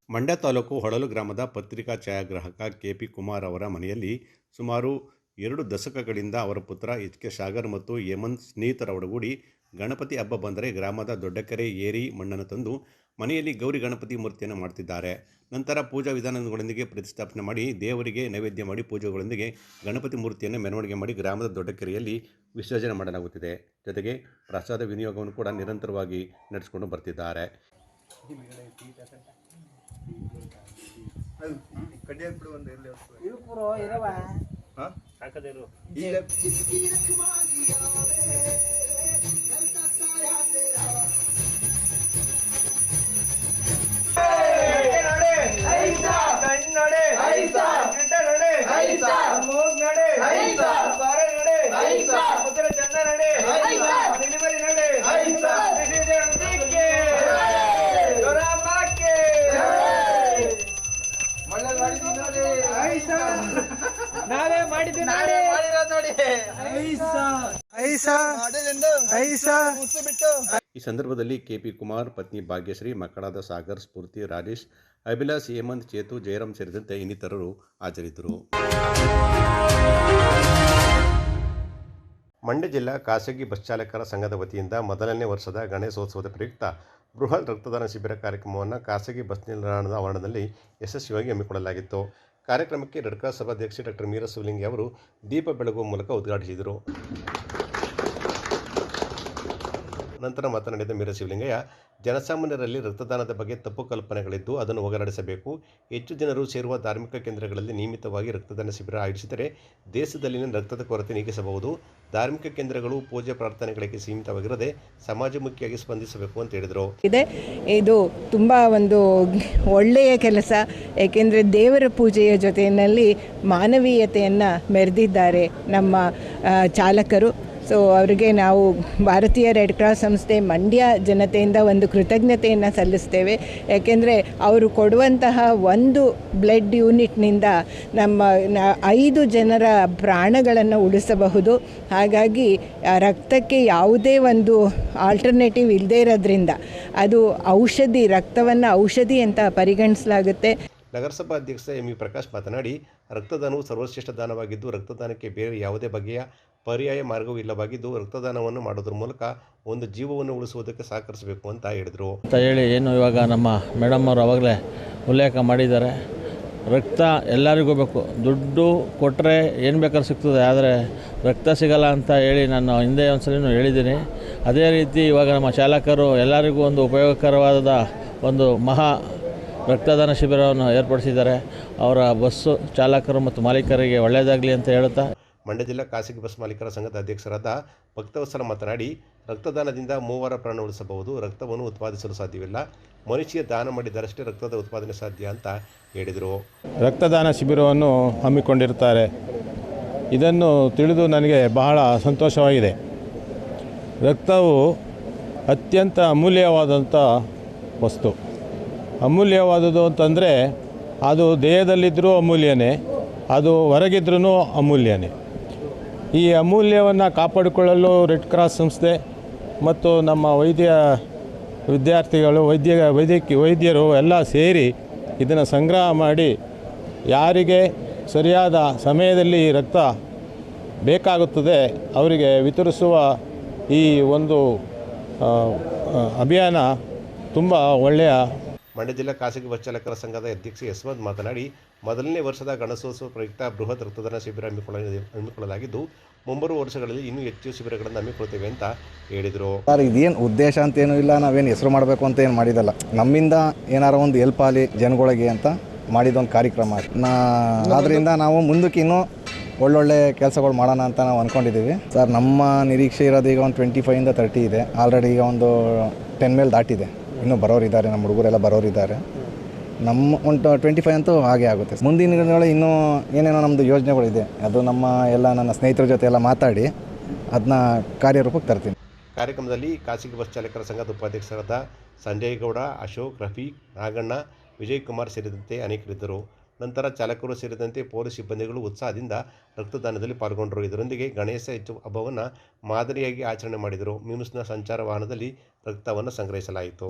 ಮಂಡ್ಯ ತಾಲೂಕು ಹೊಳಲು ಗ್ರಾಮದ ಪತ್ರಿಕಾ ಛಾಯಾಗ್ರಾಹಕ ಕೆ ಪಿ ಕುಮಾರ್ ಅವರ ಮನೆಯಲ್ಲಿ ಸುಮಾರು ಎರಡು ದಶಕಗಳಿಂದ ಅವರ ಪುತ್ರ ಎಚ್ ಕೆ ಸಾಗರ್ ಮತ್ತು ಹೇಮಂತ್ ಸ್ನೇಹಿತರ ಒಡಗೂಡಿ ಗಣಪತಿ ಹಬ್ಬ ಬಂದರೆ ಗ್ರಾಮದ ದೊಡ್ಡಕೆರೆ, ಏರಿ ಮಣ್ಣನ್ನು ತಂದು ಮನೆಯಲ್ಲಿ ಗೌರಿ ಗಣಪತಿ ಮೂರ್ತಿಯನ್ನು ಮಾಡ್ತಿದ್ದಾರೆ. ನಂತರ ಪೂಜಾ ವಿಧಾನಗಳೊಂದಿಗೆ ಪ್ರತಿಷ್ಠಾಪನೆ ಮಾಡಿ ದೇವರಿಗೆ ನೈವೇದ್ಯ ಮಾಡಿ ಪೂಜೆಗಳೊಂದಿಗೆ ಗಣಪತಿ ಮೂರ್ತಿಯನ್ನು ಮೆರವಣಿಗೆ ಮಾಡಿ ಗ್ರಾಮದ ದೊಡ್ಡ ಕೆರೆಯಲ್ಲಿ ವಿಸರ್ಜನೆ ಮಾಡಲಾಗುತ್ತಿದೆ. ಜೊತೆಗೆ ಪ್ರಸಾದ ವಿನಿಯೋಗವನ್ನು ಕೂಡ ನಿರಂತರವಾಗಿ ನಡೆಸಿಕೊಂಡು ಬರ್ತಿದ್ದಾರೆ. ಈ ಸಂದರ್ಭದಲ್ಲಿ ಕೆಪಿ ಕುಮಾರ್ ಪತ್ನಿ ಭಾಗ್ಯಶ್ರೀ ಮಕ್ಕಳಾದ ಸಾಗರ್ ಸ್ಫೂರ್ತಿ ರಾಜೇಶ್ ಅಭಿಲಾಷ್, ಹೇಮಂತ್, ಚೇತು, ಜಯರಾಮ್ ಸೇರಿದಂತೆ ಇನ್ನಿತರರು ಹಾಜರಿದ್ದರು. ಮಂಡ್ಯ ಜಿಲ್ಲಾ ಖಾಸಗಿ ಬಸ್ ಚಾಲಕರ ಸಂಘದ ವತಿಯಿಂದ ಮೊದಲನೇ ವರ್ಷದ ಗಣೇಶೋತ್ಸವದ ಪ್ರಯುಕ್ತ ಬೃಹತ್ ರಕ್ತದಾನ ಶಿಬಿರ ಕಾರ್ಯಕ್ರಮವನ್ನು ಖಾಸಗಿ ಬಸ್ ನಿಲ್ದಾಣದ ಆವರಣದಲ್ಲಿ ಯಶಸ್ವಿಯಾಗಿ ಹಮ್ಮಿಕೊಳ್ಳಲಾಗಿತ್ತು. ಕಾರ್ಯಕ್ರಮಕ್ಕೆ ರೆಡ್ ಸಭಾಧ್ಯಕ್ಷ ಸಭಾಧ್ಯಕ್ಷೆ ಡಾಕ್ಟರ್ ಮೀರಾ ಸುಲಿಂಗಿ ಅವರು ದೀಪ ಬೆಳಗುವ ಮೂಲಕ ಉದ್ಘಾಟಿಸಿದರು. ನಂತರ ಮಾತನಾಡಿದ ಮೀರ ಶಿವಲಿಂಗಯ್ಯ, ಜನಸಾಮಾನ್ಯರಲ್ಲಿ ರಕ್ತದಾನದ ಬಗ್ಗೆ ತಪ್ಪು ಕಲ್ಪನೆಗಳಿದ್ದು ಅದನ್ನು ಹೋಗಲಾಡಿಸಬೇಕು. ಹೆಚ್ಚು ಜನರು ಸೇರುವ ಧಾರ್ಮಿಕ ಕೇಂದ್ರಗಳಲ್ಲಿ ನಿಯಮಿತವಾಗಿ ರಕ್ತದಾನ ಶಿಬಿರ ಆಯೋಜಿಸಿದರೆ ದೇಶದಲ್ಲಿನ ರಕ್ತದ ಕೊರತೆ ನೀಗಿಸಬಹುದು. ಧಾರ್ಮಿಕ ಕೇಂದ್ರಗಳು ಪೂಜೆ ಪ್ರಾರ್ಥನೆಗಳಿಗೆ ಸೀಮಿತವಾಗಿರದೆ ಸಮಾಜಮುಖಿಯಾಗಿ ಸ್ಪಂದಿಸಬೇಕು ಅಂತ ಹೇಳಿದರು. ಇದೆ. ಇದು ತುಂಬ ಒಂದು ಒಳ್ಳೆಯ ಕೆಲಸ. ಏಕೆಂದರೆ ದೇವರ ಪೂಜೆಯ ಜೊತೆಯಲ್ಲಿ ಮಾನವೀಯತೆಯನ್ನು ಮೆರೆದಿದ್ದಾರೆ ನಮ್ಮ ಚಾಲಕರು. ಸೊ ಅವರಿಗೆ ನಾವು ಭಾರತೀಯ ರೆಡ್ ಕ್ರಾಸ್ ಸಂಸ್ಥೆ ಮಂಡ್ಯ ಜನತೆಯಿಂದ ಒಂದು ಕೃತಜ್ಞತೆಯನ್ನು ಸಲ್ಲಿಸ್ತೇವೆ. ಯಾಕೆಂದರೆ ಅವರು ಕೊಡುವಂತಹ ಒಂದು ಬ್ಲಡ್ ಯೂನಿಟ್ನಿಂದ ನಮ್ಮ ಐದು ಜನರ ಪ್ರಾಣಗಳನ್ನು ಉಳಿಸಬಹುದು. ಹಾಗಾಗಿ ರಕ್ತಕ್ಕೆ ಯಾವುದೇ ಒಂದು ಆಲ್ಟರ್ನೇಟಿವ್ ಇಲ್ಲದೇ ಇರೋದ್ರಿಂದ ಅದು ಔಷಧಿ, ರಕ್ತವನ್ನು ಔಷಧಿ ಅಂತ ಪರಿಗಣಿಸಲಾಗುತ್ತೆ. ನಗರಸಭಾ ಅಧ್ಯಕ್ಷ ಎಂ ವಿ ಪ್ರಕಾಶ್ ಮಾತನಾಡಿ, ರಕ್ತದಾನವು ಸರ್ವಶ್ರೇಷ್ಠ ದಾನವಾಗಿದ್ದು, ರಕ್ತದಾನಕ್ಕೆ ಬೇರೆ ಯಾವುದೇ ಬಗೆಯ ಪರ್ಯಾಯ ಮಾರ್ಗವೂ ಇಲ್ಲವಾಗಿದ್ದು ರಕ್ತದಾನವನ್ನು ಮಾಡೋದ್ರ ಮೂಲಕ ಒಂದು ಜೀವವನ್ನು ಉಳಿಸುವುದಕ್ಕೆ ಸಹಕರಿಸಬೇಕು ಅಂತ ಹೇಳಿದರು. ಅಂತ ಹೇಳಿ ಏನು ಇವಾಗ ನಮ್ಮ ಮೇಡಮ್ ಅವರು ಅವಾಗಲೇ ಉಲ್ಲೇಖ ಮಾಡಿದ್ದಾರೆ. ರಕ್ತ ಎಲ್ಲರಿಗೂ ಬೇಕು. ದುಡ್ಡು ಕೊಟ್ಟರೆ ಏನು ಬೇಕಾದ್ರೂ ಸಿಗ್ತದೆ, ಆದರೆ ರಕ್ತ ಸಿಗಲ್ಲ ಅಂತ ಹೇಳಿ ನಾನು ಹಿಂದೆ ಒಂದು ಸಲ ಹೇಳಿದ್ದೀನಿ. ಅದೇ ರೀತಿ ಇವಾಗ ನಮ್ಮ ಚಾಲಕರು ಎಲ್ಲರಿಗೂ ಒಂದು ಉಪಯೋಗಕರವಾದ ಒಂದು ಮಹಾ ರಕ್ತದಾನ ಶಿಬಿರವನ್ನು ಏರ್ಪಡಿಸಿದ್ದಾರೆ. ಅವರ ಬಸ್ಸು ಚಾಲಕರು ಮತ್ತು ಮಾಲೀಕರಿಗೆ ಒಳ್ಳೆಯದಾಗಲಿ ಅಂತ ಹೇಳುತ್ತಾ ಮಂಡ್ಯ ಜಿಲ್ಲಾ ಖಾಸಗಿ ಬಸ್ ಮಾಲೀಕರ ಸಂಘದ ಅಧ್ಯಕ್ಷರಾದ ಭಕ್ತವತ್ಸಲ ಮಾತನಾಡಿ, ರಕ್ತದಾನದಿಂದ ಮೂವರ ಪ್ರಾಣ ಉಳಿಸಬಹುದು, ರಕ್ತವನ್ನು ಉತ್ಪಾದಿಸಲು ಸಾಧ್ಯವಿಲ್ಲ. ಮನುಷ್ಯ ದಾನ ಮಾಡಿದರಷ್ಟೇ ರಕ್ತದ ಉತ್ಪಾದನೆ ಸಾಧ್ಯ ಅಂತ ಹೇಳಿದರು. ರಕ್ತದಾನ ಶಿಬಿರವನ್ನು ಹಮ್ಮಿಕೊಂಡಿರುತ್ತಾರೆ. ಇದನ್ನು ತಿಳಿದು ನನಗೆ ಬಹಳ ಸಂತೋಷವಾಗಿದೆ. ರಕ್ತವು ಅತ್ಯಂತ ಅಮೂಲ್ಯವಾದಂಥ ವಸ್ತು. ಅಮೂಲ್ಯವಾದುದು ಅಂತಂದರೆ ಅದು ದೇಹದಲ್ಲಿದ್ದರೂ ಅಮೂಲ್ಯನೇ, ಅದು ಹೊರಗಿದ್ರೂ ಅಮೂಲ್ಯನೇ. ಈ ಅಮೂಲ್ಯವನ್ನು ಕಾಪಾಡಿಕೊಳ್ಳಲು ರೆಡ್ ಕ್ರಾಸ್ ಸಂಸ್ಥೆ ಮತ್ತು ನಮ್ಮ ವೈದ್ಯ ವಿದ್ಯಾರ್ಥಿಗಳು, ವೈದ್ಯ ವೈದ್ಯಕೀಯ ವೈದ್ಯರು ಎಲ್ಲ ಸೇರಿ ಇದನ್ನು ಸಂಗ್ರಹ ಮಾಡಿ ಯಾರಿಗೆ ಸರಿಯಾದ ಸಮಯದಲ್ಲಿ ರಕ್ತ ಬೇಕಾಗುತ್ತದೆ ಅವರಿಗೆ ವಿತರಿಸುವ ಈ ಒಂದು ಅಭಿಯಾನ ತುಂಬ ಒಳ್ಳೆಯ ಮಂಡ್ಯ ಜಿಲ್ಲಾ ಖಾಸಗಿ ಬಸ್ ಚಾಲಕರ ಸಂಘದ ಅಧ್ಯಕ್ಷ ಯಶವಂತ್ ಮಾತನಾಡಿ, ಮೊದಲನೇ ವರ್ಷದ ಗಣೇಶೋತ್ಸವ ಪ್ರಯುಕ್ತ ಬೃಹತ್ ರಕ್ತದಾನ ಶಿಬಿರ ಹಮ್ಮಿಕೊಳ್ಳ ಹಮ್ಮಿಕೊಳ್ಳಲಾಗಿದ್ದು, ಮುಂಬರುವ ವರ್ಷಗಳಲ್ಲಿ ಇನ್ನೂ ಹೆಚ್ಚು ಶಿಬಿರಗಳನ್ನು ಹಮ್ಮಿಕೊಳ್ತೇವೆ ಅಂತ ಹೇಳಿದರು. ಸರ್, ಇದೇನು ಉದ್ದೇಶ ಅಂತ ಏನೂ ಇಲ್ಲ. ನಾವೇನು ಹೆಸರು ಮಾಡಬೇಕು ಅಂತ ಏನು ಮಾಡಿದಲ್ಲ. ನಮ್ಮಿಂದ ಏನಾರ ಒಂದು ಹೆಲ್ಪ್ ಆಗಲಿ ಜನಗಳಿಗೆ ಅಂತ ಮಾಡಿದೊಂದು ಕಾರ್ಯಕ್ರಮ. ನಾ ಆದ್ದರಿಂದ ನಾವು ಮುಂದಕ್ಕೆ ಇನ್ನೂ ಒಳ್ಳೊಳ್ಳೆ ಕೆಲಸಗಳು ಮಾಡೋಣ ಅಂತ ನಾವು ಅಂದ್ಕೊಂಡಿದ್ದೀವಿ ಸರ್, ನಮ್ಮ ನಿರೀಕ್ಷೆ ಇರೋದು ಈಗ ಒಂದು ಟ್ವೆಂಟಿ ಫೈವಿಂದ ತರ್ಟಿ ಇದೆ. ಆಲ್ರೆಡಿ ಈಗ ಒಂದು ಟೆನ್ ಮೇಲೆ ದಾಟಿದೆ. ಇನ್ನೂ ಬರೋರಿದ್ದಾರೆ, ನಮ್ಮ ಹುಡುಗರೆಲ್ಲ ಬರೋರಿದ್ದಾರೆ. ನಮ್ಮ ಒಂದು ಟ್ವೆಂಟಿ ಫೈವ್ ಅಂತೂ ಹಾಗೆ ಆಗುತ್ತೆ. ಮುಂದಿನ ದಿನಗಳಲ್ಲಿ ಇನ್ನೂ ಏನೇನೋ ನಮ್ಮದು ಯೋಜನೆಗಳಿದೆ, ಅದು ನಮ್ಮ ಎಲ್ಲ ನನ್ನ ಸ್ನೇಹಿತರ ಜೊತೆ ಎಲ್ಲ ಮಾತಾಡಿ ಅದನ್ನ ಕಾರ್ಯರೂಪಕ್ಕೆ ತರ್ತೀನಿ. ಕಾರ್ಯಕ್ರಮದಲ್ಲಿ ಖಾಸಗಿ ಬಸ್ ಚಾಲಕರ ಸಂಘದ ಉಪಾಧ್ಯಕ್ಷರಾದ ಸಂಜಯ್ ಗೌಡ ಅಶೋಕ್, ರಫೀಕ್, ನಾಗಣ್ಣ ವಿಜಯ್ ಕುಮಾರ್ ಸೇರಿದಂತೆ ಅನೇಕರಿದ್ದರು. ನಂತರ ಚಾಲಕರು ಸೇರಿದಂತೆ ಪೊಲೀಸ್ ಸಿಬ್ಬಂದಿಗಳು ಉತ್ಸಾಹದಿಂದ ರಕ್ತದಾನದಲ್ಲಿ ಪಾಲ್ಗೊಂಡರು. ಇದರೊಂದಿಗೆ ಗಣೇಶ ಹೆಚ್ಚು ಹಬ್ಬವನ್ನು ಮಾದರಿಯಾಗಿ ಆಚರಣೆ ಮಾಡಿದರು. ಮ್ಯೂನ್ಸ್ನ ಸಂಚಾರ ವಾಹನದಲ್ಲಿ ರಕ್ತವನ್ನು ಸಂಗ್ರಹಿಸಲಾಯಿತು.